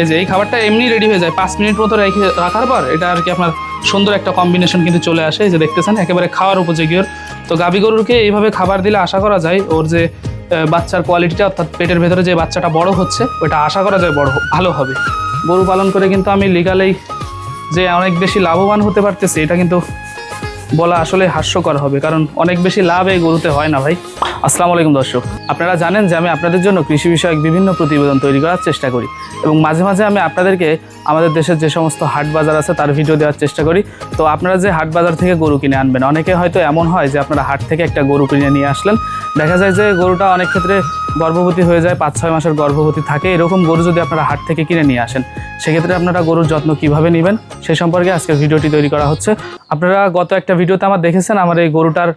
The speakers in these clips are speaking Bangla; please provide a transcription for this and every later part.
এই যে এই খাবারটা এমনি রেডি হয়ে যায়। পাঁচ মিনিট মতো রেখে রাখার পর এটা আর কি আপনার সুন্দর একটা কম্বিনেশন কিন্তু চলে আসে। এই যে দেখতেছেন, একেবারে খাওয়ার উপযোগী ওর। তো গাভী গরুকে এইভাবে খাবার দিলে আশা করা যায় ওর যে বাচ্চার কোয়ালিটিটা অর্থাৎ পেটের ভেতরে যে বাচ্চাটা বড় হচ্ছে ওটা আশা করা যায় বড়, ভালো হবে। গরু পালন করে কিন্তু আমি লিগালেই যে অনেক বেশি লাভবান হতে পারতেছি, এটা কিন্তু বলা আসলে হাস্যকর হবে। কারণ অনেক বেশি লাভ এই গরুতে হয় না ভাই। আসসালামু আলাইকুম দর্শক। আপনারা জানেন যে আমি আপনাদের জন্য কৃষি বিষয়ক বিভিন্ন প্রতিবেদন তৈরি করার চেষ্টা করি এবং মাঝে মাঝে আমি আপনাদেরকে আমাদের দেশের যে সমস্ত হাট বাজার আছে তার ভিডিও দেওয়ার চেষ্টা করি। তো আপনারা যে হাট বাজার থেকে গরু কিনে আনবেন, অনেকে হয়তো এমন হয় যে আপনারা হাট থেকে একটা গরু কিনে নিয়ে আসলেন, দেখা যায় যে গরুটা অনেক ক্ষেত্রে গর্ভবতী হয়ে যায় পাঁচ ছয় মাসের গর্ভবতী থাকে, এরকম গরু যদি আপনারা হাট থেকে কিনে নিয়ে আসেন, সেক্ষেত্রে আপনারা গরুর যত্ন কীভাবে নেবেন, সে সম্পর্কে আজকের ভিডিওটি তৈরি করা হচ্ছে। আপনারা গত একটা ভিডিওতে আমার দেখেছেন, আমার এই গরুটার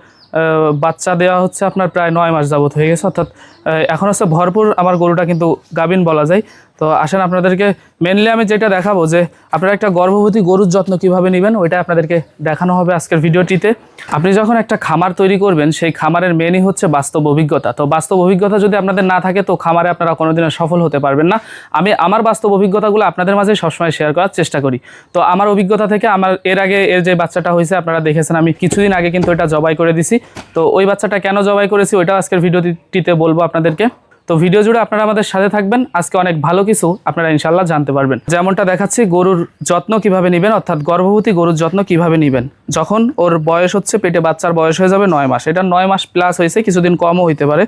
বাচ্চা দেওয়া হচ্ছে আপনার প্রায় নয় মাস যাবত হয়ে গেছে। অর্থাৎ এখন হচ্ছে ভরপুর আমার গরুটা কিন্তু গাবিন বলা যায়। তো আসেন আপনাদেরকে মেনলি আমি যেটা দেখাবো যে আপনারা একটা গর্ভবতী গরুর যত্ন কীভাবে নেবেন, ওইটা আপনাদেরকে দেখানো হবে আজকের ভিডিওটিতে। আপনি যখন একটা খামার তৈরি করবেন, সেই খামারের মেনই হচ্ছে বাস্তব অভিজ্ঞতা। তো বাস্তব অভিজ্ঞতা যদি আপনাদের না থাকে, তো খামারে আপনারা কোনোদিনও সফল হতে পারবেন না। আমি আমার বাস্তব অভিজ্ঞতাগুলো আপনাদের মাঝে সবসময় শেয়ার করার চেষ্টা করি। তো আমার অভিজ্ঞতা থেকে আমার, এর আগে এর যে বাচ্চাটা হয়েছে, আপনারা দেখেছেন আমি কিছুদিন আগে কিন্তু এটা জবাই করে দিছি। তো ওই বাচ্চাটা কেন জবাই করেছি, ওইটাও আজকের ভিডিওটিতে বলব আপনাদেরকে। তো ভিডিও জুড়ে আপনারা আমাদের সাথে থাকবেন। আজকে অনেক ভালো কিছু আপনারা ইনশাল্লাহ জানতে পারবেন। যেমনটা দেখাচ্ছি, গরুর যত্ন কীভাবে নেবেন, অর্থাৎ গর্ভবতী গরুর যত্ন কীভাবে নেবেন। যখন ওর বয়স হচ্ছে, পেটে বাচ্চার বয়স হয়ে যাবে নয় মাস। এটা নয় মাস প্লাস হয়েছে, কিছুদিন কমও হইতে পারে।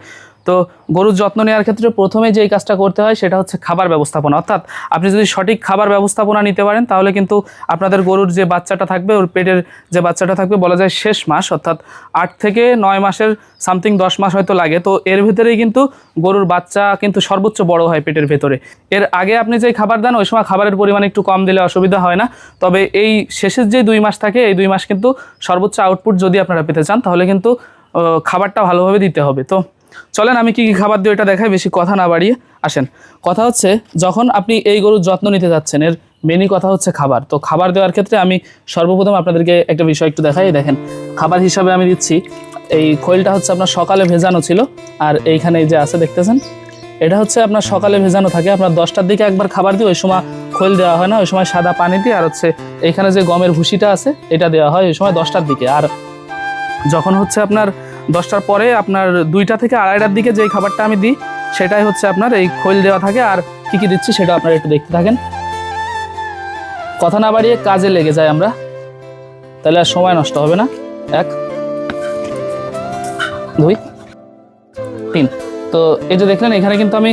তো গরুর যত্ন নেওয়ার ক্ষেত্রে প্রথমে যেই কাজটা করতে হয় সেটা হচ্ছে খাবার ব্যবস্থাপনা। অর্থাৎ আপনি যদি সঠিক খাবার ব্যবস্থাপনা নিতে পারেন, তাহলে কিন্তু আপনাদের গরুর যে বাচ্চাটা থাকবে, ওর পেটের যে বাচ্চাটা থাকবে, বলা যায় শেষ মাস, অর্থাৎ আট থেকে নয় মাসের সামথিং দশ মাস হয়তো লাগে। তো এর ভিতরেই কিন্তু গরুর বাচ্চা কিন্তু সর্বোচ্চ বড় হয় পেটের ভেতরে। এর আগে আপনি যে খাবার দেন, ওই সময় খাবারের পরিমাণ একটু কম দিলে অসুবিধা হয় না। তবে এই শেষের যে দুই মাস থাকে, এই দুই মাস কিন্তু সর্বোচ্চ আউটপুট যদি আপনারা পেতে চান, তাহলে কিন্তু খাবারটা ভালোভাবে দিতে হবে। তো চলেন আমি কি কি খাবার দিই এটা দেখাই, বেশি কথা না বাড়িয়ে আসেন। কথা হচ্ছে, যখন আপনি এই গরুর যত্ন নিতে যাচ্ছেন, এর মেনই কথা হচ্ছে খাবার। তো খাবার দেওয়ার ক্ষেত্রে আমি সর্বপ্রথম আপনাদেরকে একটা বিষয় একটু দেখাই। দেখেন, খাবার হিসাবে আমি দিচ্ছি, এই খৈলটা হচ্ছে আপনার সকালে ভেজানো ছিল, আর এইখানে যে আছে, দেখতেছেন? এটা হচ্ছে আপনার সকালে ভেজানো থাকে, আপনার দশটার দিকে একবার খাবার দিই ওই সময় খৈল দেওয়া হয় না, ওই সময় সাদা পানি দিয়ে, আর হচ্ছে এখানে যে গমের ভুসিটা আছে, এটা দেওয়া হয় ওই সময় দশটার দিকে। আর যখন হচ্ছে আপনার দশটার পরে আপনার দুইটা থেকে আড়াইটার দিকে যেই খাবারটা আমি দিই, সেটাই হচ্ছে আপনার এই খৈল দেওয়া থাকে। আর কি কি দিচ্ছি সেটা আপনারা একটু দেখতে থাকেন। কথা না বাড়িয়ে কাজে লেগে যায় আমরা। তাহলে আর সময় নষ্ট হবে না। এক, দুই, তিন। তো এই যে দেখলেন, এখানে কিন্তু আমি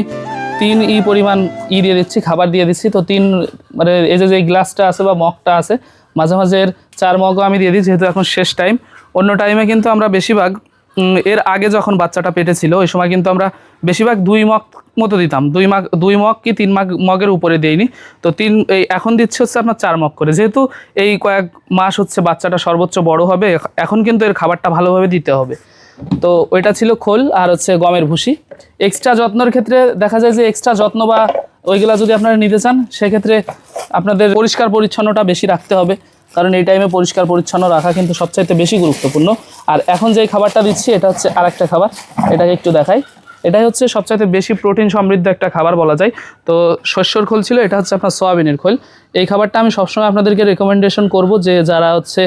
তিন ই পরিমাণ ই দিয়ে দিচ্ছি, খাবার দিয়ে দিচ্ছি। তো তিন মানে এই যে যে গ্লাসটা আছে বা মগটা আছে, মাঝে মাঝে চার মগও আমি দিয়ে দিই, যেহেতু এখন শেষ টাইম অন্য টাইমে কিন্তু আমরা বেশিরভাগ এর আগে যখন বাচ্চাটা পেটে ছিল, ওই সময় কিন্তু আমরা বেশিরভাগ দুই মগ মতো দিতাম। দুই মগ দুই মগ কি তিন মগ, মগের উপরে দেইনি। তো তিন, এই এখন দিচ্ছে হচ্ছে আপনার চার মগ করে। যেহেতু এই কয়েক মাস হচ্ছে বাচ্চাটা সর্বোচ্চ বড় হবে, এখন কিন্তু এর খাবারটা ভালোভাবে দিতে হবে। তো ওইটা ছিল খোল আর হচ্ছে গমের ভুসি। এক্সট্রা যত্নের ক্ষেত্রে দেখা যায় যে এক্সট্রা যত্ন বা ওইগুলা যদি আপনারা নিতে চান, সেক্ষেত্রে আপনাদের পরিষ্কার পরিচ্ছন্নটা বেশি রাখতে হবে। কারণ এই টাইমে পরিষ্কার, পরিচ্ছন্ন রাখা কিন্তু সবচাইতে বেশি গুরুত্বপূর্ণ। আর এখন যেই খাবারটা দিচ্ছি, এটা হচ্ছে আর একটা খাবার। এটাকে একটু দেখাই। এটাই হচ্ছে সবচাইতে বেশি প্রোটিন সমৃদ্ধ একটা খাবার বলা যায়। তো শস্যর খোল ছিল, এটা হচ্ছে আপনার সয়াবিনের খোল। এই খাবারটা আমি সবসময় আপনাদেরকে রেকমেন্ডেশন করব যে যারা হচ্ছে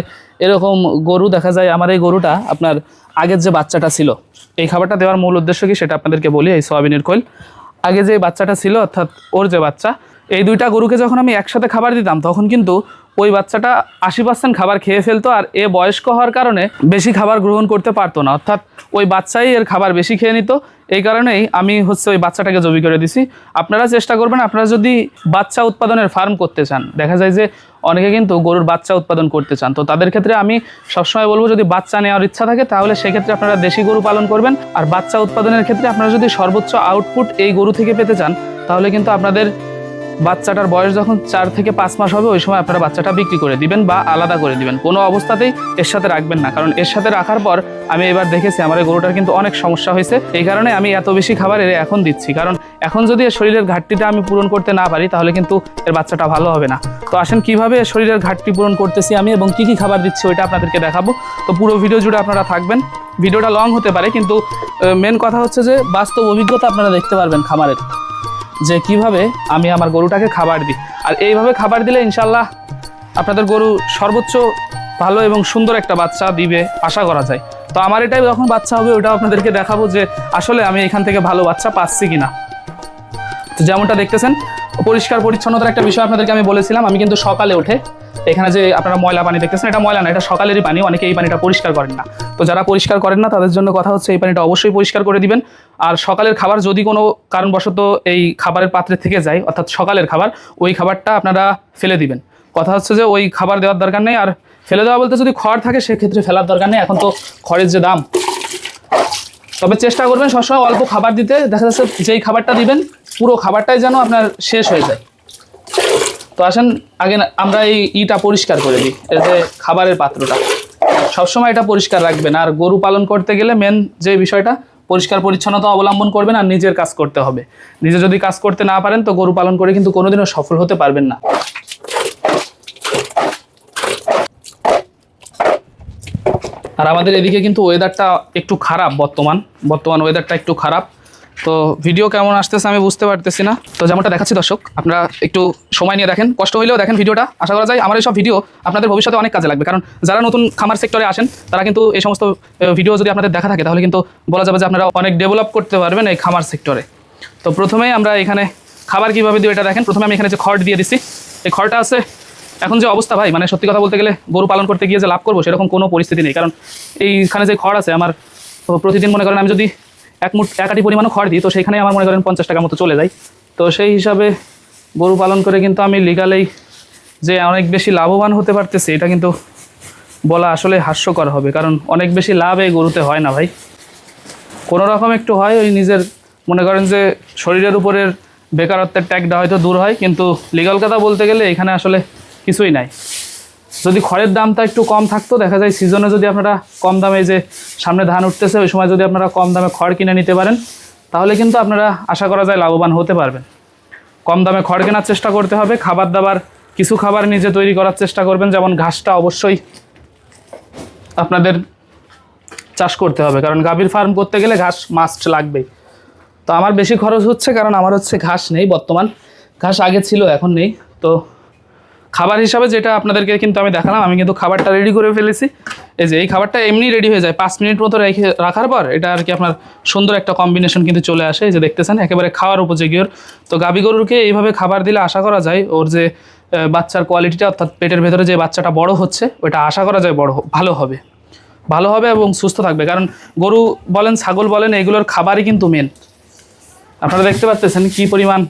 এরকম গরু, দেখা যায় আমার এই গরুটা আপনার আগের যে বাচ্চাটা ছিল, এই খাবারটা দেওয়ার মূল উদ্দেশ্য কি সেটা আপনাদেরকে বলি, এই সয়াবিনের খোল। আগে যে বাচ্চাটা ছিল, অর্থাৎ ওর যে বাচ্চা, এই দুইটা গরুকে যখন আমি একসাথে খাবার দিতাম, তখন কিন্তু ওই বাচ্চাটা আশি পার্সেন্ট খাবার খেয়ে ফেলতো আর এ বয়স্ক হওয়ার কারণে বেশি খাবার গ্রহণ করতে পারতো না। অর্থাৎ ওই বাচ্চাই এর খাবার বেশি খেয়ে নিত। এই কারণেই আমি হচ্ছে ওই বাচ্চাটাকে জবি করে দিছি। আপনারা চেষ্টা করবেন, আপনারা যদি বাচ্চা উৎপাদনের ফার্ম করতে চান, দেখা যায় যে অনেকে কিন্তু গরুর বাচ্চা উৎপাদন করতে চান। তো তাদের ক্ষেত্রে আমি সবসময় বলব, যদি বাচ্চা নেওয়ার ইচ্ছা থাকে, তাহলে সেক্ষেত্রে আপনারা দেশি গরু পালন করবেন। আর বাচ্চা উৎপাদনের ক্ষেত্রে আপনারা যদি সর্বোচ্চ আউটপুট এই গরু থেকে পেতে চান, তাহলে কিন্তু আপনাদের বাচ্চাটার বয়স যখন চার থেকে পাঁচ মাস হবে, ওই সময় আপনারা বাচ্চাটা বিক্রি করে দিবেন বা আলাদা করে দিবেন। কোনো অবস্থাতেই এর সাথে রাখবেন না। কারণ এর সাথে রাখার পর আমি এবার দেখেছি আমার এই গরুটার কিন্তু অনেক সমস্যা হয়েছে। এই কারণে আমি এত বেশি খাবার এর এখন দিচ্ছি। কারণ এখন যদি এর শরীরের ঘাটতিটা আমি পূরণ করতে না পারি, তাহলে কিন্তু এর বাচ্চাটা ভালো হবে না। তো আসেন, কীভাবে এর শরীরের ঘাটতি পূরণ করতেছি আমি এবং কি কি খাবার দিচ্ছি ওইটা আপনাদেরকে দেখাবো। তো পুরো ভিডিও জুড়ে আপনারা থাকবেন। ভিডিওটা লং হতে পারে, কিন্তু মেন কথা হচ্ছে যে বাস্তব অভিজ্ঞতা আপনারা দেখতে পারবেন খামারের। যে কীভাবে আমি আমার গরুটাকে খাবার দিই। আর এইভাবে খাবার দিলে ইনশাল্লাহ আপনাদের গরু সর্বোচ্চ ভালো এবং সুন্দর একটা বাচ্চা দিবে আশা করা যায়। তো আমার এটাই যখন বাচ্চা হবে, ওটাও আপনাদেরকে দেখাবো যে আসলে আমি এখান থেকে ভালো বাচ্চা পাচ্ছি কিনা। তো যেমনটা দেখতেছেন পরিষ্কার পরিচ্ছন্নতার একটা বিষয় আপনাদেরকে আমি বলেছিলাম, আমি কিন্তু সকালে উঠে এখানে যে আপনারা ময়লা পানি দেখতেছেন, এটা ময়লা না, এটা সকালেরই পানি, অনেকে এই পানিটা পরিষ্কার করেন না। তো যারা পরিষ্কার করেন না, তাদের জন্য কথা হচ্ছে এই পানিটা অবশ্যই পরিষ্কার করে দিবেন। আর সকালের খাবার যদি কোনো কারণবশত এই খাবারের পাত্রে থেকে যায়, অর্থাৎ সকালের খাবার, ওই খাবারটা আপনারা ফেলে দিবেন। কথা হচ্ছে যে ওই খাবার দেওয়ার দরকার নেই, আর ফেলে দেওয়া বলতে যদি খড় থাকে, সেক্ষেত্রে ফেলার দরকার নেই। এখন তো খড়ের যে দাম তবে চেষ্টা করবেন সবসময় অল্প খাবার দিতে। দেখা যাচ্ছে যেই খাবারটা দিবেন, পুরো খাবারটাই যেন আপনার শেষ হয়ে যায়। তো আসেন, আগে আমরা এই ইটা পরিষ্কার করে দিই, এই যে খাবারের পাত্রটা। সবসময় এটা পরিষ্কার রাখবেন, আর গরু পালন করতে গেলে মেন যে বিষয়টা, পরিষ্কার পরিচ্ছন্নতা অবলম্বন করবেন আর নিজের কাজ করতে হবে। নিজে যদি কাজ করতে না পারেন, তো গরু পালন করে কিন্তু কোনোদিনও সফল হতে পারবেন না। আর আমাদের এদিকে কিন্তু ওয়েদারটা একটু খারাপ বর্তমান। বর্তমান ওয়েদারটা একটু খারাপ। তো ভিডিও কেমন আসতেছে আমি বুঝতে পারতেছি না। তো যেমনটা দেখাচ্ছি দর্শক, আপনারা একটু সময় নিয়ে দেখেন। কষ্ট হইলেও দেখেন ভিডিওটা আশা করা যায় আমার এই সব ভিডিও আপনাদের ভবিষ্যতে অনেক কাজে লাগবে। কারণ যারা নতুন খামার সেক্টরে আসেন, তারা কিন্তু এই সমস্ত ভিডিও যদি আপনাদের দেখা থাকে, তাহলে কিন্তু বলা যাবে যে আপনারা অনেক ডেভেলপ করতে পারবেন এই খামার সেক্টরে তো প্রথমেই আমরা এখানে খাবার কীভাবে দিই এটা দেখেন। প্রথমে আমি এখানে যে খড় দিয়ে দিচ্ছি এই খড়টা আছে এখন যে অবস্থা ভাই মানে সত্যি কথা বলতে গেলে গরু পালন করতে গিয়ে যে লাভ করব সেরকম কোনো পরিস্থিতি নেই। কারণ এইখানে যে খড় আছে, আমার প্রতিদিন মনে করেন আমি যদি এক মুঠ এক আটি পরিমাণও খড় দিই, তো সেখানে আমার মনে করেন পঞ্চাশ টাকার মতো চলে যায়। তো সেই হিসাবে গরু পালন করে কিন্তু আমি লিগালেই যে অনেক বেশি লাভবান হতে পারতেছি, এটা কিন্তু বলা আসলে হাস্যকর হবে। কারণ অনেক বেশি লাভ এই গরুতে হয় না ভাই। কোনো রকম একটু হয়, ওই নিজের মনে করেন যে শরীরের উপরের বেকারত্বের ট্যাগটা হয়তো দূর হয়, কিন্তু লিগাল কথা বলতে গেলে এখানে আসলে কিছুই নাই। যদি খড়ের দামটা একটু কম থাকতো, দেখা যায় সিজনে যদি আপনারা কম দামে যে সামনে ধান উঠতেছে, ওই সময় যদি আপনারা কম দামে খড় কিনে নিতে পারেন, তাহলে কিন্তু আপনারা আশা করা যায় লাভবান হতে পারবেন। কম দামে খড় কেনার চেষ্টা করতে হবে, খাবার দাবার, কিছু খাবার নিজে তৈরি করার চেষ্টা করবেন, যেমন ঘাসটা অবশ্যই আপনাদের চাষ করতে হবে, কারণ গাভীর ফার্ম করতে গেলে ঘাস মাস্ট লাগবেই। তো আমার বেশি খরচ হচ্ছে, কারণ আমার হচ্ছে ঘাস নেই বর্তমান। ঘাস আগে ছিল, এখন নেই। তো খাবার হিসাবে যেটা আপনাদেরকে কিন্তু আমি দেখালাম, আমি কিন্তু খাবারটা রেডি করে ফেলেছি। এই যে, এই খাবারটা এমনি রেডি হয়ে যায়। পাঁচ মিনিট মতো রেখে, রাখার পর এটা আর কি আপনার সুন্দর একটা কম্বিনেশন কিন্তু চলে আসে। যে দেখতেছেন, একেবারে খাওয়ার উপযোগী ওর। তো গাভী গরুকে এইভাবে খাবার দিলে আশা করা যায় ওর যে বাচ্চার কোয়ালিটিটা অর্থাৎ পেটের ভেতরে যে বাচ্চাটা বড় হচ্ছে, ওটা আশা করা যায় বড়, ভালো হবে। ভালো হবে এবং সুস্থ থাকবে। কারণ গরু বলেন, ছাগল বলেন, এগুলোর খাবারই কিন্তু মেন আপনারা দেখতে পাচ্ছেন কি পরিমাণ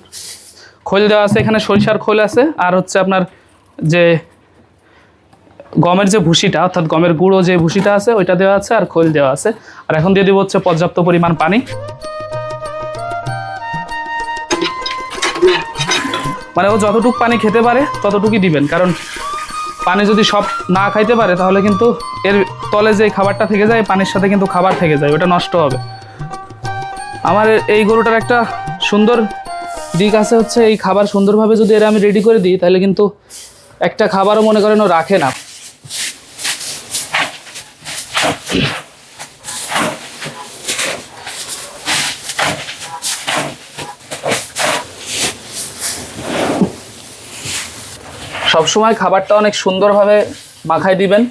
খোল দেওয়া আছে। এখানে সরিষার খোল আছে, আর হচ্ছে আপনার যে গমের যে ভুসিটা অর্থাৎ গমের গুঁড়ো যে ভুসিটা আছে, ওইটা দেওয়া আছে আর খোল দেওয়া আছে। আর এখন দিয়ে দিব হচ্ছে পর্যাপ্ত পরিমাণ পানি। মানে ও যতটুকু পানি খেতে পারে, ততটুকুই দিবেন। কারণ পানি যদি সব না খাইতে পারে, তাহলে কিন্তু এর তলে যে খাবারটা থেকে যায়, পানির সাথে কিন্তু খাবার থেকে যায়, ওটা নষ্ট হবে। আমার এই গরুটার একটা সুন্দর দিক আছে হচ্ছে, এই খাবার সুন্দরভাবে যদি এরা আমি রেডি করে দিই, তাহলে কিন্তু একটা খাবারও মনে করেন ও রাখে না। সবসময় খাবারটা অনেক সুন্দরভাবে মাখায় দিবেন।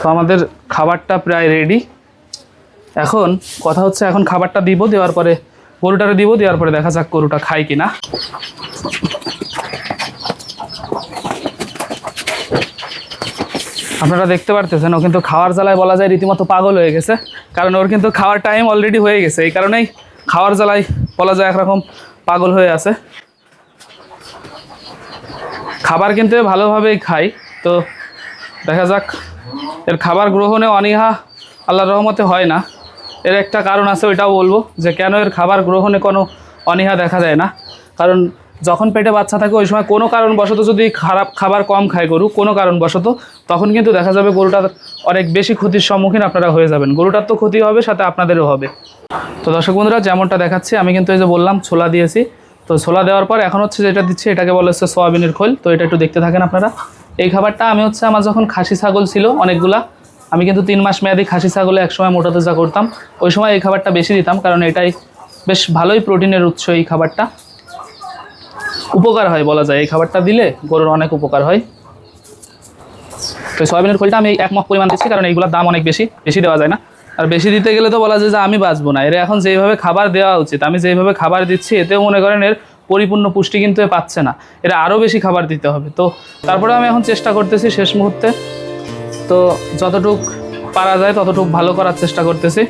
তো আমাদের খাবারটা প্রায় রেডি এখন কথা হচ্ছে, এখন খাবারটা দিব, দেওয়ার পরে গরুটারে দিব, দেওয়ার পরে দেখা যাক গরুটা খায় কিনা। আপনারা দেখতে পারতেছেন, ও কিন্তু খাওয়ার জ্বালায় বলা যায় রীতিমতো পাগল হয়ে গেছে। কারণ ওর কিন্তু খাওয়ার টাইম অলরেডি হয়ে গেছে, এই কারণেই খাওয়ার জ্বালায় বলা যায় একরকম পাগল হয়ে আছে। খাবার কিন্তু ভালোভাবেই খাই তো দেখা যাক। এর খাবার গ্রহণে অনীহা আল্লাহর রহমতে হয় না। এর একটা কারণ আছে, ওইটাও বলব, যে কেন এর খাবার গ্রহণে কোনো অনীহা দেখা যায় না। কারণ যখন পেটে বাচ্চা থাকে, ওই সময় কোনো কারণবশত যদি খারাপ খাবার কম খায় গরু, কোনো কারণবশত, তখন কিন্তু দেখা যাবে গরুটার অনেক বেশি ক্ষতির সম্মুখীন আপনারা হয়ে যাবেন। গরুটার তো ক্ষতি হবে, সাথে আপনাদেরও হবে। তো দর্শক বন্ধুরা, যেমনটা দেখাচ্ছি, আমি কিন্তু এই যে বললাম, ছোলা দিয়েছি। তো ছোলা দেওয়ার পর এখন হচ্ছে যেটা দিচ্ছি, এটাকে বলা হচ্ছে সোয়াবিনের খোল। তো এটা একটু দেখতে থাকেন আপনারা। এই খাবারটা আমি হচ্ছে, আমার যখন খাসি ছাগল ছিল অনেকগুলা আমি কিন্তু তিন মাস মেয়াদি খাসি ছাগলে একসময় মোটা তাজা করতাম। ওই সময় এই খাবারটা বেশি দিতাম, কারণ এটাই বেশ ভালোই প্রোটিনের উৎস এই খাবারটা। উপকার হয় বলা যায়, এই খাবারটা দিলে গরুর অনেক উপকার হয়। তো সয়াবিনের খোলটা আমি এক মগ পরিমাণ দিচ্ছি, কারণ এইগুলোর দাম অনেক বেশি বেশি দেওয়া যায় না। আর বেশি দিতে গেলে তো বলা যায় যে আমি বাঁচবো না। এর এখন যেভাবে খাবার দেওয়া উচিত, আমি যেভাবে খাবার দিচ্ছি, এতেও মনে করেন এর পরিপূর্ণ পুষ্টি কিন্তু পাচ্ছে না। এরা আরও বেশি খাবার দিতে হবে। তো তারপরে আমি এখন চেষ্টা করতেছি শেষ মুহূর্তে তো যতটুক পারা যায়, ততটুক ভালো করার চেষ্টা করতেছি।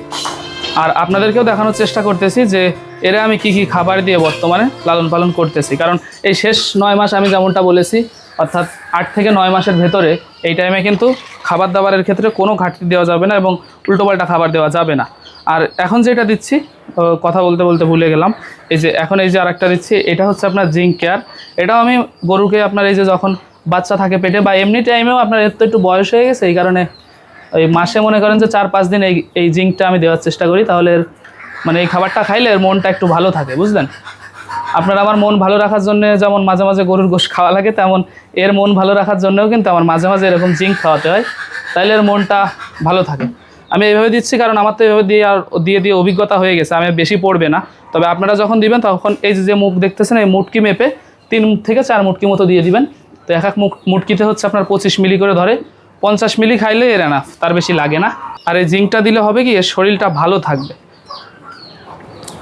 আর আপনাদেরকেও দেখানোর চেষ্টা করতেছি যে এরা আমি কি কি খাবার দিয়ে বর্তমানে লালন পালন করতেছি। কারণ এই শেষ নয় মাস আমি যেমনটা বলেছি, অর্থাৎ আট থেকে নয় মাসের ভেতরে এই টাইমে কিন্তু খাবার দাবারের ক্ষেত্রে কোনো ঘাটতি দেওয়া যাবে না এবং উল্টোপাল্টা খাবার দেওয়া যাবে না। আর এখন যেটা দিচ্ছি কথা বলতে বলতে ভুলে গেলাম। এই যে এখন এই যে আরেকটা দিচ্ছি, এটা হচ্ছে আপনার জিঙ্ক কেয়ার। এটাও আমি গরুকে আপনার এই যে যখন বাচ্চা থাকে পেটে, বা এমনি টাইমেও আপনার এর তো একটু বয়স হয়ে গেছে, এই কারণে ওই মাসে মনে করেন যে চার পাঁচ দিন এই এই জিঙ্কটা আমি দেওয়ার চেষ্টা করি, তাহলে মানে এই খাবারটা খাইলে এর মনটা একটু ভালো থাকে, বুঝলেন? আপনার আমার মন ভালো রাখার জন্য যেমন মাঝে মাঝে গরুর গোশ খাওয়া লাগে, তেমন এর মন ভালো রাখার জন্যও কিন্তু আমার মাঝে মাঝে এরকম জিঙ্ক খাওয়াতে হয়, তাইলে এর মনটা ভালো থাকে। আমি এইভাবে দিচ্ছি, কারণ আমার তো এইভাবে দিয়ে আর দিয়ে দিয়ে অভিজ্ঞতা হয়ে গেছে, আমি বেশি পড়বে না। তবে আপনারা যখন দিবেন, তখন এই যে মুখ দেখতেছেন, এই মুটকি মেপে তিন থেকে চার মুটকি মতো দিয়ে দিবেন। তো এক এক মুখ মুটকিতে হচ্ছে আপনার পঁচিশ মিলি করে ধরে। পঞ্চাশ মিলি খাইলে এর এনাফ তার বেশি লাগে না। আর এই জিঙ্কটা দিলে হবে কি, এর শরীরটা ভালো থাকবে।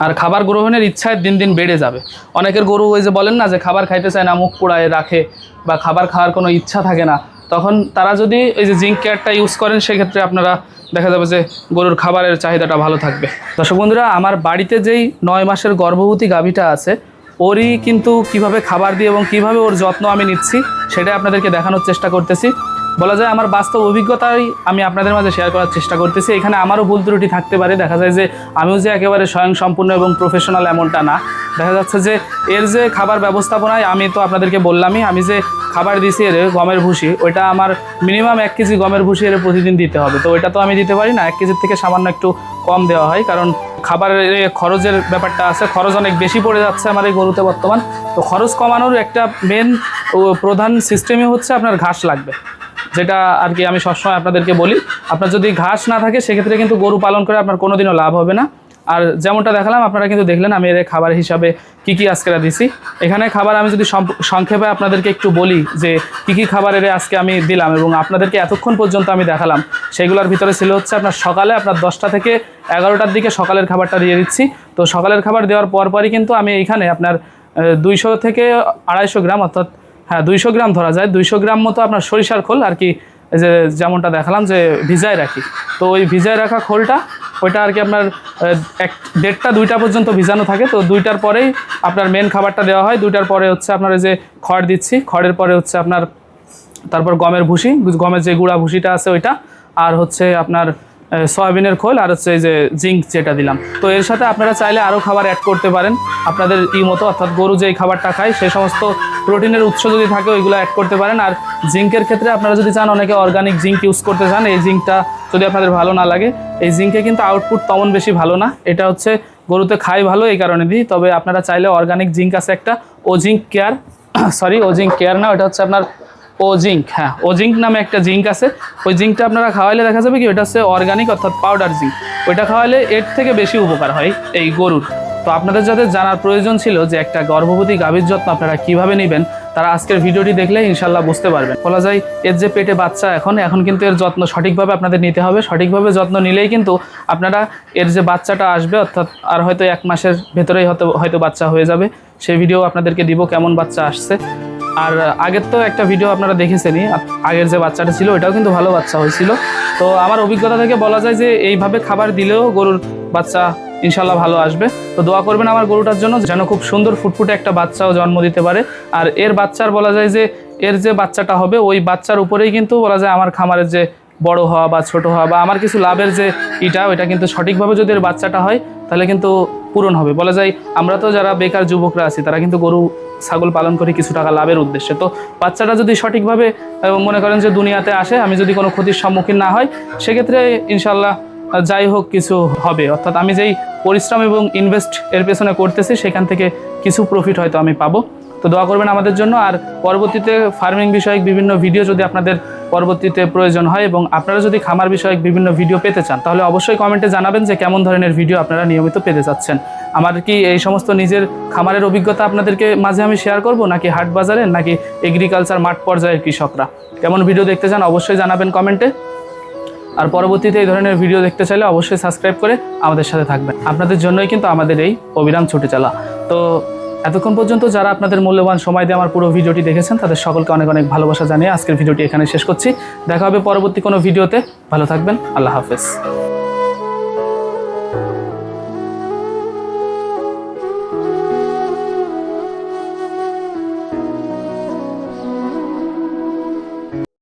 আর খাবার গ্রহণের ইচ্ছায় দিন দিন বেড়ে যাবে। অনেকের গরু ওই যে বলেন না যে খাবার খাইতে চায় না, মুখ পোড়ায় রাখে বা খাবার খাওয়ার কোনো ইচ্ছা থাকে না। তখন তারা যদি এই যে জিঙ্ক কেয়ারটা ইউজ করেন, সেক্ষেত্রে আপনারা দেখা যাবে যে গরুর খাবারের চাহিদাটা ভালো থাকবে। দর্শক বন্ধুরা, আমার বাড়িতে যেই নয় মাসের গর্ভবতী গাভীটা আছে ওরই কিন্তু কীভাবে খাবার দিয়ে এবং কীভাবে ওর যত্ন আমি নিচ্ছি, সেটাই আপনাদেরকে দেখানোর চেষ্টা করতেছি। বলা যায় আমার বাস্তব অভিজ্ঞতাই আমি আপনাদের মাঝে শেয়ার করার চেষ্টা করতেছি। এখানে আমারও ভুল ত্রুটি থাকতে পারে। দেখা যায় যে আমিও যে একেবারে স্বয়ং সম্পূর্ণ এবং প্রফেশনাল এমনটা না। দেখা যাচ্ছে যে এর যে খাবার ব্যবস্থাপনায় আমি তো আপনাদেরকে বললামই, আমি যে খাবার দিছি এর গমের ভুসি, ওইটা আমার মিনিমাম এক কেজি গমের ভুসি এর প্রতিদিন দিতে হবে। তো ওইটা তো আমি দিতে পারি না। এক কেজির থেকে সামান্য একটু কম দেওয়া হয় কারণ খাবারের খরচের ব্যাপারটা আছে। খরচ অনেক বেশি পড়ে যাচ্ছে আমার এই গরুতে বর্তমান। তো খরচ কমানোর একটা মেন প্রধান সিস্টেমই হচ্ছে আপনার ঘাস লাগবে। যেটা আর কি আমি সবসময় আপনাদেরকে বলি, আপনার যদি ঘাস না থাকে, সেক্ষেত্রে কিন্তু গরু পালন করে আপনার কোনোদিনও লাভ হবে না। আর যেমনটা দেখালাম, আপনারা কিন্তু দেখলেন আমি এর খাবার হিসাবে কি কি আজকে দিছি। এখানে খাবার আমি যদি সংক্ষেপে আপনাদেরকে একটু বলি যে, কি কি খাবার এর আজকে আমি দিলাম এবং আপনাদেরকে এতক্ষণ পর্যন্ত আমি দেখালাম, সেগুলোর ভিতরে ছিল হচ্ছে আপনার সকালে আপনার দশটা থেকে এগারোটার দিকে সকালের খাবারটা দিয়ে দিচ্ছি। তো সকালের খাবার দেওয়ার পরপরই কিন্তু আমি এইখানে আপনার দুইশো থেকে আড়াইশো গ্রাম অর্থাৎ হ্যাঁ দুইশো গ্রাম ধরা যায়। দুইশো গ্রাম মতো আপনার সরিষার খোল আর কি যে যেমনটা দেখালাম যে ভিজায় রাখি। তো ওই ভিজায় রাখা খোলটা, ওইটা আর কি আপনার এক, দেড়টা, দুইটা পর্যন্ত ভিজানো থাকে। তো দুইটার পরেই আপনার মেন খাবারটা দেওয়া হয়। দুইটার পরে হচ্ছে আপনার যে খড় দিচ্ছি। খড়ের পরে হচ্ছে আপনার, তারপর গমের ভুসি, গমের যে গুঁড়া ভুসিটা আছে ওইটা। আর হচ্ছে আপনার সয়াবিনের খোল আর হচ্ছে এই যে জিঙ্ক যেটা দিলাম। তো এর সাথে আপনারা চাইলে আরও খাবার অ্যাড করতে পারেন। আপনাদের ই মতো অর্থাৎ গরু যেই খাবারটা খায় সেই সমস্ত প্রোটিনের উৎস যদি থাকে ওইগুলো অ্যাড করতে পারেন। আর জিঙ্কের ক্ষেত্রে আপনারা যদি চান অনেকে অর্গানিক জিঙ্ক ইউজ করতে চান, এই জিঙ্কটা যদি আপনাদের ভালো না লাগে, এই জিঙ্কে কিন্তু আউটপুট তেমন বেশি ভালো না। এটা হচ্ছে গরুতে খাই ভালো এই কারণে দিই। তবে আপনারা চাইলে অর্গানিক জিঙ্ক আছে একটা, ও জিঙ্ক কেয়ার সরি ও জিঙ্ক কেয়ার না, ওটা হচ্ছে আপনার ও জিঙ্ক হ্যাঁ ও জিঙ্ক নামে একটা জিঙ্ক আছে। ওই জিঙ্কটা আপনারা খাওয়াইলে দেখা যাবে কি, ওটা হচ্ছে অর্গানিক অর্থাৎ পাউডার জিঙ্ক। ওইটা খাওয়ালে এর থেকে বেশি উপকার হয় এই গরুর। তো আপনাদের যাদের জানার প্রয়োজন ছিল যে একটা গর্ভবতী গাভীর যত্ন আপনারা কীভাবে নেবেন, তারা আজকের ভিডিওটি দেখলে ইনশাল্লাহ বুঝতে পারবেন। বলা যায় এর যে পেটে বাচ্চা এখন এখন কিন্তু এর যত্ন সঠিকভাবে আপনাদের নিতে হবে। সঠিকভাবে যত্ন নিলেই কিন্তু আপনারা এর যে বাচ্চাটা আসবে, অর্থাৎ আর হয়তো এক মাসের ভেতরেই হয়তো হয়তো বাচ্চা হয়ে যাবে। সেই ভিডিও আপনাদেরকে দিব কেমন বাচ্চা আসছে। আর আগের তো একটা ভিডিও আপনারা দেখেছেনই আগের যে বাচ্চাটা ছিল ওটাও কিন্তু ভালো বাচ্চা হয়েছিল। তো আমার অভিজ্ঞতা থেকে বলা যায় যে এইভাবে খাবার দিলেও গরুর বাচ্চা ইনশাল্লাহ ভালো আসবে। তো দোয়া করবেন আমার গরুটার জন্য যেন খুব সুন্দর ফুটফুটে একটা বাচ্চাও জন্ম দিতে পারে। আর এর বাচ্চার বলা যায় যে এর যে বাচ্চাটা হবে, ওই বাচ্চার উপরেই কিন্তু বলা যায় আমার খামারের যে বড় হওয়া বা ছোট হওয়া বা আমার কিছু লাভের যে ইটা, ওইটা কিন্তু সঠিকভাবে যদি এর বাচ্চাটা হয়, তাহলে কিন্তু পূরণ হবে। বলা যায় আমরা তো যারা বেকার যুবকরা আছি, তারা কিন্তু গরু ছাগল পালন করি কিছু টাকা লাভের উদ্দেশ্যে। তো বাচ্চাটা যদি সঠিকভাবে মনে করেন যে দুনিয়াতে আসে, আমি যদি কোনো ক্ষতির সম্মুখীন না হয় সেক্ষেত্রে ইনশাল্লাহ যাই হোক কিছু হবে। অর্থাৎ আমি যেই পরিশ্রম এবং ইনভেস্ট এর পেছনে করতেছি, সেখান থেকে কিছু প্রফিট হয়তো আমি পাবো। তো দোয়া করবেন আমাদের জন্য। আর পরবর্তীতে ফার্মিং বিষয়ক বিভিন্ন ভিডিও যদি আপনাদের পরবর্তীতে প্রয়োজন হয় এবং আপনারা যদি খামার বিষয়ক বিভিন্ন ভিডিও পেতে চান, তাহলে অবশ্যই কমেন্টে জানাবেন যে কেমন ধরনের ভিডিও আপনারা নিয়মিত পেতে চাচ্ছেন আমার কি এই সমস্ত নিজের খামারের অভিজ্ঞতা আপনাদেরকে মাঝে আমি শেয়ার করব? নাকি হাট বাজারের, নাকি এগ্রিকালচার মাঠ পর্যায়ের কৃষকরা? কেমন ভিডিও দেখতে চান অবশ্যই জানাবেন কমেন্টে আর পরবর্তীতে এই ধরনের ভিডিও দেখতে চাইলে অবশ্যই সাবস্ক্রাইব করে আমাদের সাথে থাকবেন। আপনাদের জন্যই কিন্তু আমাদের এই অবিরাম ছুটে চলা। তো এতক্ষণ পর্যন্ত যারা আপনাদের মূল্যবান সময় দিয়ে আমার পুরো ভিডিওটি দেখেছেন, তাদের সকলকে অনেক অনেক ভালোবাসা জানিয়ে আজকের ভিডিওটি এখানে শেষ করছি। দেখা হবে পরবর্তী কোনো ভিডিওতে ভালো থাকবেন, আল্লাহ হাফেজ।